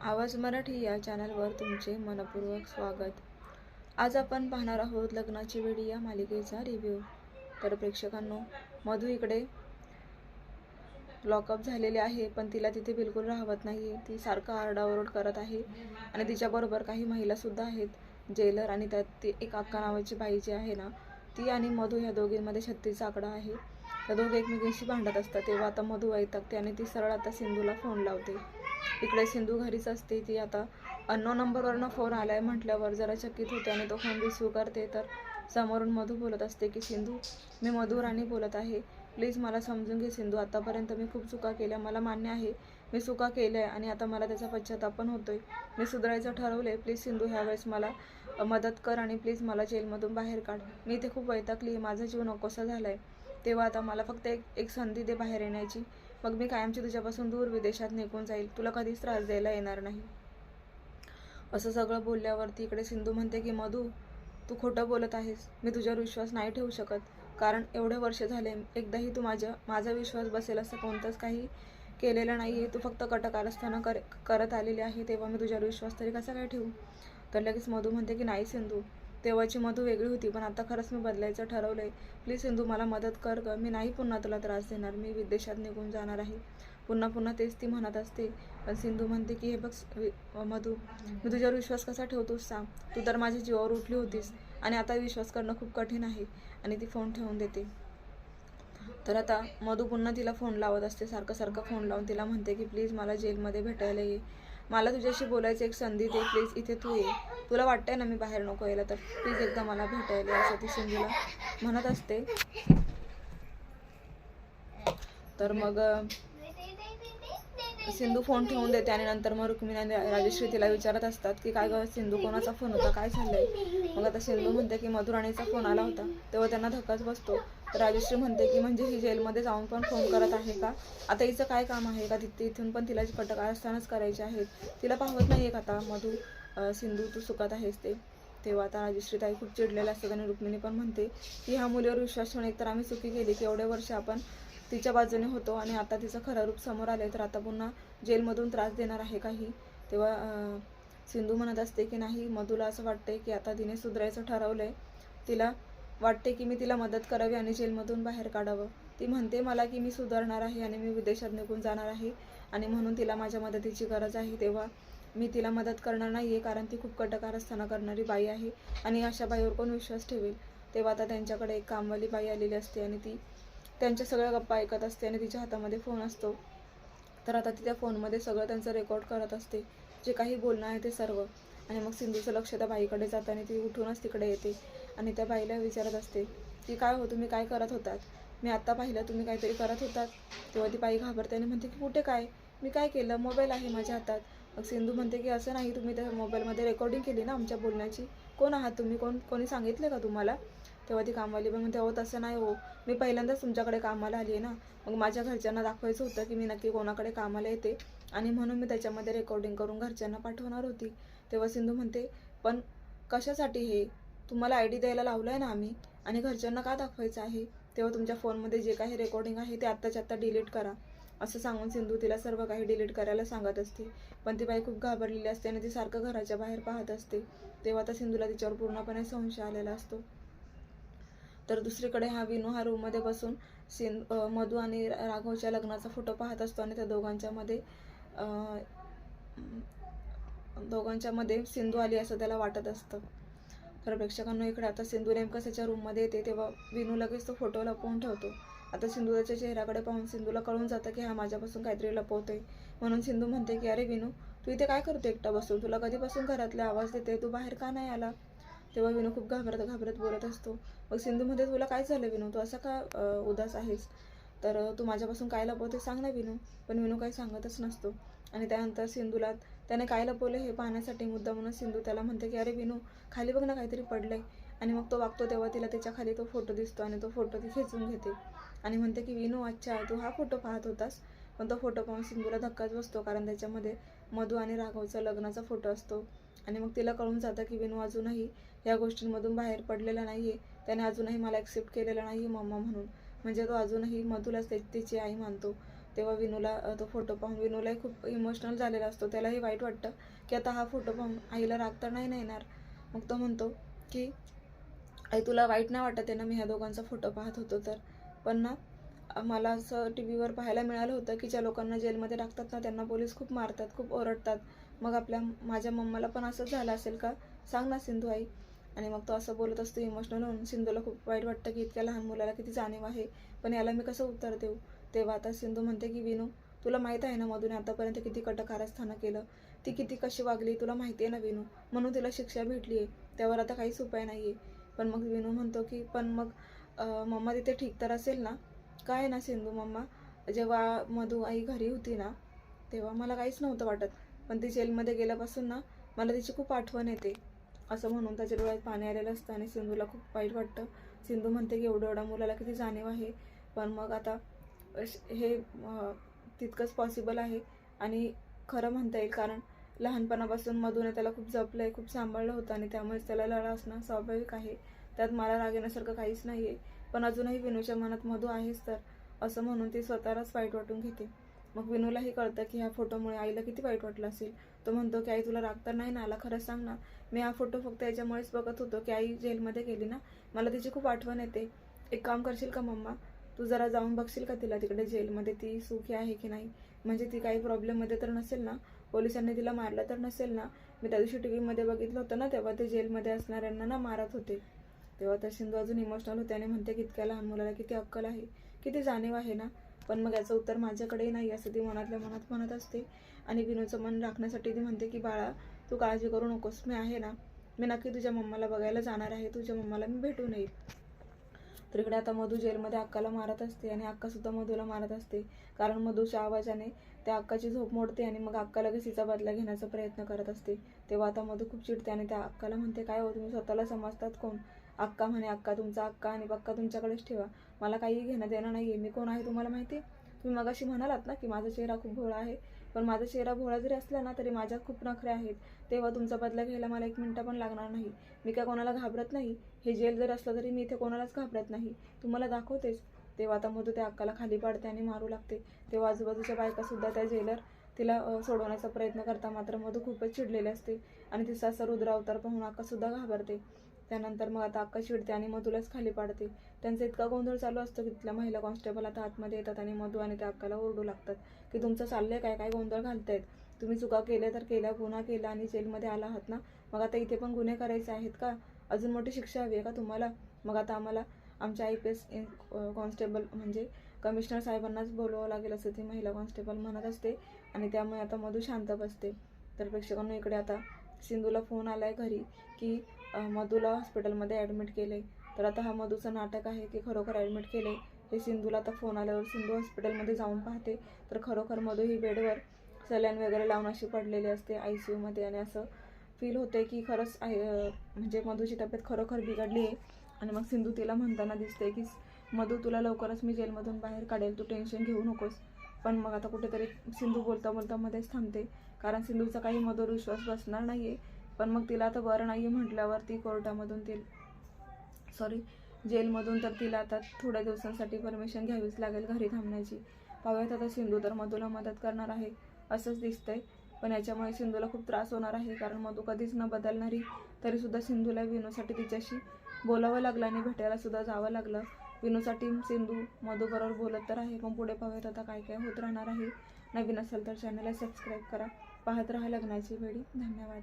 आवाज मराठी या चॅनलवर तुमचे मनपूर्वक स्वागत. आज आपण पाहणार आहोत लग्नाची वेडी या मालिकेचा रिव्ह्यू तर प्रेक्षकांनो मधू इकडे लॉकअप झालेले आहे पण तिला तिथे बिलकुल राहवत नाही. ती सारखं आरडाओरड करत आहे आणि तिच्याबरोबर काही महिलासुद्धा आहेत. जेलर आणि त्यात ती एक अक्का नावाची बाई जी आहे ना ती आणि मधू ह्या दोघींमध्ये छत्तीचा आकडा आहे. त्या दोघे एकमेकींशी भांडत असतात. तेव्हा आता मधू वैतागते आणि ती सरळ आता सिंधूला फोन लावते. इकडे सिंधू घरीच असते ती. आता अन्न नंबरवरनं फोन आला आहे म्हटल्यावर जरा चकित होते आणि तो फोन रिसिव्ह करते तर समोरून मधू बोलत असते की सिंधू मी मधू राणी बोलत आहे. प्लीज मला समजून घे सिंधू. आतापर्यंत मी खूप चुका केल्या. मला मान्य आहे. मी चुका केल्या आहे आणि आता मला त्याचा पश्चाताप पण होतोय. मी सुधारायचं ठरवलंय. प्लीज सिंधू ह्यावेळेस मला मदत कर आणि प्लीज मला जेलमधून बाहेर काढ. मी इथे खूप वैतागली. माझा जीव नकोसा झालाय. तेव्हा आता मला फक्त एक एक संधी दे बाहेर येण्याची. मग मी कायमची तुझ्यापासून दूर विदेशात निघून जाईल. तुला कधीच त्रास द्यायला येणार नाही. असं सगळं बोलल्यावरती इकडे सिंधू म्हणते की मधू तू खोटं बोलत आहेस. मी तुझ्यावर विश्वास नाही ठेवू शकत. कारण एवढे वर्ष झाले एकदाही तू माझ्या माझा विश्वास बसेल असं कोणतंच काही केलेलं नाही आहे तू फक्त कटकारस्थानं कर करत आलेली आहे तेव्हा मी तुझ्यावर विश्वास तरी कसा काय ठेवू? तर लगेच मधू म्हणते की नाही सिंधू. तेव्हाची मधू वेगळी होती पण आता खरंच मी बदलायचं ठरवलंय. प्लीज सिंधू मला मदत कर ग. मी नाही पुन्हा तुला त्रास देणार. मी विदेशात निघून जाणार आहे. पुन्हा पुन्हा तेच ती म्हणत असते. पण सिंधू म्हणते की हे बघ वि- मधू मी तुझ्यावर विश्वास कसा ठेवतोस सांग. तू तर माझ्या जीवावर उठली होतीस आणि आता विश्वास करणं खूप कठीण आहे. आणि ती फोन ठेवून देते. तर आता मधू पुन्हा तिला फोन लावत असते. सारखं सारखं फोन लावून तिला म्हणते की प्लीज मला जेलमध्ये भेटायला ये. मला तुझ्याशी बोलायची एक संधी दे प्लीज इथे तू ये. तुला वाटतंय ना मी बाहेर नको यायला? तर प्लीज एकदा मला भेटायला असं ती संधीला म्हणत असते. तर मग सिंधू फोन ठेवून देते आणि नंतर मग रुक्मिणी आणि राजश्री तिला विचारत असतात की काय गं सिंधू कोणाचा फोन होता? काय चाललंय? मग आता सिंधू म्हणते की मधुराणीचा फोन आला होता. तेव्हा त्यांना धक्काच बसतो. राजश्री म्हणते की म्हणजे ही जेलमध्ये जाऊन पण फोन करत आहे का? आता हिचं काय काम आहे का? तिथे इथून पण तिला फटक असतानाच करायचे आहेत. तिला पाहत नाही का आता? मधू सिंधू तू सुखात आहेस ते? तेव्हा आता राजश्री ताई खूप चिडलेल्या असतात आणि रुक्मिणी पण म्हणते की ह्या मुलीवर विश्वास ठेवून एकतर आम्ही चुकी केली की एवढे वर्ष आपण तिच्या बाजूने होतो आणि आता तिचं खरं रूप समोर आले तर आता पुन्हा जेलमधून त्रास देणार आहे काही तेव्हा सिंधू म्हणत असते की नाही मधूला असं वाटते की आता तिने सुधारायचं आहे तिला वाटते की मी तिला मदत करावी आणि जेलमधून बाहेर काढावं. ती म्हणते मला की मी सुधारणार आहे आणि मी विदेशात निघून जाणार आहे आणि म्हणून तिला माझ्या मदतीची गरज आहे. तेव्हा मी तिला मदत करणार नाही आहे कारण ती खूप कटकारस्थाना करणारी बाई आहे आणि अशा बाईवर कोण विश्वास ठेवेल? तेव्हा आता त्यांच्याकडे एक कामवाली बाई आलेली असते आणि ती त्यांच्या सगळ्या गप्पा ऐकत असते आणि तिच्या हातामध्ये फोन असतो. तर आता ती त्या फोनमध्ये सगळं त्यांचं रेकॉर्ड करत असते जे काही बोलणं आहे ते सर्व. आणि मग सिंधूचं लक्ष त्या बाईकडे जातं आणि ती उठूनच तिकडे येते. आणि त्या बाईला विचारत असते की काय हो तुम्ही काय करत होतात? मी आत्ता पाहिलं तुम्ही काहीतरी करत होतात. तेव्हा ती बाई घाबरते आणि म्हणते की कुठे काय? मी काय केलं? मोबाईल आहे माझ्या हातात. मग सिंधू म्हणते की असं नाही तुम्ही त्या मोबाईलमध्ये रेकॉर्डिंग केली ना आमच्या बोलण्याची. कोण आहात तुम्ही? कोण कोणी सांगितलं का तुम्हाला? तेव्हा ती कामवाली पण म्हणते हो तसं नाही हो. मी पहिल्यांदाच तुमच्याकडे कामाला आली आहे ना. मग माझ्या घरच्यांना दाखवायचं होतं की मी नक्की कोणाकडे कामाला येते आणि म्हणून मी त्याच्यामध्ये रेकॉर्डिंग करून घरच्यांना पाठवणार होती. तेव्हा सिंधू म्हणते पण कशासाठी हे? तुम्हाला आय डी द्यायला लावलं आहे ना आम्ही? आणि घरच्यांना का दाखवायचं आहे? तेव्हा तुमच्या फोनमध्ये जे काही रेकॉर्डिंग आहे ते आत्ताच्या आत्ता डिलीट करा. असं सांगून सिंधू तिला सर्व काही डिलीट करायला सांगत असते. पण ती बाई खूप घाबरलेली असते आणि ती सारखं घराच्या बाहेर पाहत असते. तेव्हा आता सिंधूला तिच्यावर पूर्णपणे संशय आलेला असतो. तर दुसरीकडे हा विनू हा रूममध्ये बसून सिंध मधू आणि राघवच्या लग्नाचा फोटो पाहत असतो आणि त्या दोघांच्यामध्ये दोघांच्यामध्ये सिंधू आली असं त्याला वाटत असतं. तर प्रेक्षकांना इकडे आता सिंधू नेमकं त्याच्या रूममध्ये येते. तेव्हा विनू लगेच तो फोटो लपवून ठेवतो. आता सिंधू त्याच्या चेहऱ्याकडे पाहून सिंधूला कळून जातं की हा माझ्यापासून काहीतरी लपवतोय. म्हणून सिंधू म्हणते की अरे विनू तू इथे काय करतो एकटा बसून? तुला कधीपासून घरातले आवाज देते तू बाहेर का नाही आला? तेव्हा विनू खूप घाबरत घाबरत बोलत असतो. मग सिंधूमध्ये तुला काय झालं विनू? तू असा का उदास आहेस? तर तू माझ्यापासून काय लपवते सांग ना विनू. पण विनू काही सांगतच नसतो. आणि त्यानंतर सिंधूला त्याने काय लपवलं हे पाहण्यासाठी मुद्दा म्हणून सिंधू त्याला म्हणते की अरे विनू खाली बघ ना काहीतरी पडलंय. आणि मग तो वागतो तेव्हा तिला त्याच्याखाली तो फोटो दिसतो आणि तो फोटो ती खेचून घेते. आणि म्हणते की विनू अच्छा तू हा फोटो पाहत होतास. पण तो फोटो पाहून सिंधूला धक्काच बसतो कारण त्याच्यामध्ये मधू आणि राघवचा लग्नाचा फोटो असतो. आणि मग तिला कळून जातं की विनू अजूनही या गोष्टींमधून बाहेर पडलेला नाही आहे त्याने अजूनही मला ॲक्सेप्ट केलेलं नाही मम्मा म्हणून. म्हणजे तो अजूनही मधूलाच तिची आई मानतो. तेव्हा विनूला तो फोटो पाहून विनूलाही खूप इमोशनल झालेला असतो. त्यालाही वाईट वाटतं की आता हा फोटो पाहून आईला राग तर नाही ना येणार? मग तो म्हणतो की आई तुला वाईट नाही वाटत आहे ना मी ह्या दोघांचा फोटो पाहत होतो तर? पण ना मला असं टी व्हीवर पाहायला मिळालं होतं की ज्या लोकांना जेलमध्ये टाकतात ना त्यांना पोलीस खूप मारतात खूप ओरडतात. मग आपल्या माझ्या मम्माला पण असंच झालं असेल का? सांग ना सिंधू आई. आणि मग तो असं बोलत असतो इमोशनल होऊन. सिंधूला खूप वाईट वाटतं की इतक्या लहान मुलाला किती जाणीव आहे पण याला मी कसं उत्तर देऊ? तेव्हा आता सिंधू म्हणते की विनू तुला माहीत आहे ना मधून आतापर्यंत किती कटकारस्थानं केलं? ती किती कशी वागली? तुला माहिती आहे ना विनू म्हणून तिला शिक्षा भेटली आहे. त्यावर आता काहीच उपाय नाही आहे पण मग विनू म्हणतो की पण मग मम्मा तिथे ठीक तर असेल ना? काय ना सिंधू मम्मा जेव्हा मधू आई घरी होती ना तेव्हा मला काहीच नव्हतं वाटत. पण ती जेलमध्ये गेल्यापासून ना मला तिची खूप आठवण येते. असं म्हणून त्याच्या डोळ्यात पाणी आलेलं असतं आणि सिंधूला खूप वाईट वाटतं. सिंधू म्हणते की एवढं एवढ्या मुलाला किती जाणीव आहे. पण मग आता हे तितकंच पॉसिबल आहे. आणि खरं म्हणता येईल कारण लहानपणापासून मधून त्याला खूप जपलं आहे खूप सांभाळलं होतं आणि त्यामुळेच त्याला लढा असणं स्वाभाविक आहे. त्यात मला राग येण्यासारखं काहीच नाही आहे पण अजूनही विनूच्या मनात मधू आहेच तर असं म्हणून ती स्वतःलाच वाईट वाटून घेते. मग विनूलाही कळतं की ह्या फोटोमुळे आईला किती वाईट वाटलं असेल. तो म्हणतो की आई तुला राग तर नाही ना आला? खरंच सांग ना. मी हा फोटो फक्त याच्यामुळेच बघत होतो की आई जेलमध्ये गेली ना. मला तिची खूप आठवण येते. एक काम करशील का मम्मा? तू जरा जाऊन बघशील का तिला? तिकडे जेलमध्ये ती सुखी आहे की नाही? म्हणजे ती काही प्रॉब्लेममध्ये तर नसेल ना? पोलिसांनी तिला मारलं तर नसेल ना? मी त्या दिवशी टी व्हीमध्ये बघितलं होतं ना तेव्हा ते जेलमध्ये असणाऱ्यांना ना मारत होते. तेव्हा तर सिंधू अजून इमोशनल होते आणि म्हणते की इतक्या लहान मुलाला किती अक्कल आहे? किती जाणीव आहे ना? पण मग याचं उत्तर माझ्याकडेही नाही असं ती मनातल्या मनात म्हणत असते. आणि विनूचं मन राखण्यासाठी ती म्हणते की बाळा तू काळजी करू नकोस. मी आहे ना. मी नक्की तुझ्या मम्माला बघायला जाणार आहे. तुझ्या मम्माला मी भेटून येईल. तर इकडे आता मधू जेलमध्ये अक्काला मारत असते आणि अक्का सुद्धा मधूला मारत असते. कारण मधूच्या आवाजाने त्या अक्काची झोप मोडते आणि मग अक्का लगेच तिचा बदला घेण्याचा प्रयत्न करत असते. तेव्हा आता मधू खूप चिडते आणि त्या अक्काला म्हणते काय हो तुम्ही स्वतःला समजतात कोण? अक्का म्हणे अक्का तुमचा अक्का आणि पक्का तुमच्याकडेच ठेवा. मला काही घेणं देणं नाही आहे मी कोण आहे तुम्हाला माहिती? आहे तुम्ही मगाशी म्हणालात ना की माझा चेहरा खूप भोळा आहे. पण माझा चेहरा भोळा जरी असला ना तरी माझ्या खूप नखरे आहेत. तेव्हा तुमचा बदला घ्यायला मला एक मिनटं पण लागणार नाही. मी काय कोणाला घाबरत नाही? हे जेल जर असलं तरी मी इथे कोणालाच घाबरत नाही. तुम्हाला दाखवतेच तेव्हा आता मधू त्या अक्काला खाली पाडते आणि मारू लागते. तेव्हा आजूबाजूच्या बायकासुद्धा त्या जेलर तिला सोडवण्याचा प्रयत्न करता मात्र मधू खूपच चिडलेले असते आणि तिचा असा रुद्रावतार पाहून अक्कासुद्धा घाबरते. त्यानंतर मग आता अक्का चिडते आणि मधूलाच खाली पाडते. त्यांचा इतका गोंधळ चालू असतो की तिथल्या महिला कॉन्स्टेबल आता आतमध्ये येतात आणि मधू आणि त्या अक्काला ओरडू लागतात की तुमचं चाललंय काय? काय गोंधळ घालतायत? तुम्ही चुका केल्या तर केल्या गुन्हा केला आणि जेलमध्ये आला आहात ना? मग आता इथे पण गुन्हे करायचे आहेत का? अजून मोठी शिक्षा हवी आहे का तुम्हाला? मग आता आम्हाला आमच्या आय पी एस कॉन्स्टेबल म्हणजे कमिशनर साहेबांनाच बोलवावं लागेल असं ती महिला कॉन्स्टेबल म्हणत असते आणि त्यामुळे आता मधू शांत बसते. तर प्रेक्षकांना इकडे आता सिंधूला फोन आला आहे घरी की मधूला हॉस्पिटलमध्ये ॲडमिट केले तर आता हा मधूचं नाटक आहे की खरोखर ॲडमिट केले हे सिंधूला आता फोन आल्यावर सिंधू हॉस्पिटलमध्ये जाऊन पाहते. तर खरोखर मधू ही बेडवर सलाईन वगैरे लावून अशी पडलेली असते आय सी यूमध्ये आणि असं फील होते की खरंच आहे म्हणजे मधूची तब्येत खरोखर बिघडली आहे. आणि मग सिंधू तिला म्हणताना दिसते की मधू तुला लवकरच मी जेलमधून बाहेर काढेल तू टेन्शन घेऊ नकोस. पण मग आता कुठेतरी सिंधू बोलता बोलता मध्येच थांबते. कारण सिंधूचा काही मधुर विश्वास बसणार नाही आहे पण मग तिला आता बरं नाही आहे म्हटल्यावर ती कोर्टामधून ती सॉरी जेलमधून तर तिला आता थोड्या दिवसांसाठी परमिशन घ्यावीच लागेल घरी थांबण्याची. पाहूयात आता सिंधू तर मधूला मदत करणार आहे असंच दिसतंय. पण याच्यामुळे सिंधूला खूप त्रास होणार आहे. कारण मधू कधीच न बदलणारी तरीसुद्धा सिंधूला विनूसाठी तिच्याशी बोलावं लागलं आणि भेटायलासुद्धा जावं लागलं. विनूसाठी सिंधू मधूबरोबर बोलत तर आहे पण पुढे पाहूयात आता काय काय होत राहणार आहे. नवीन असेल तर चॅनलला सबस्क्राईब करा. पाहत राहा लग्नाची वेळी. धन्यवाद.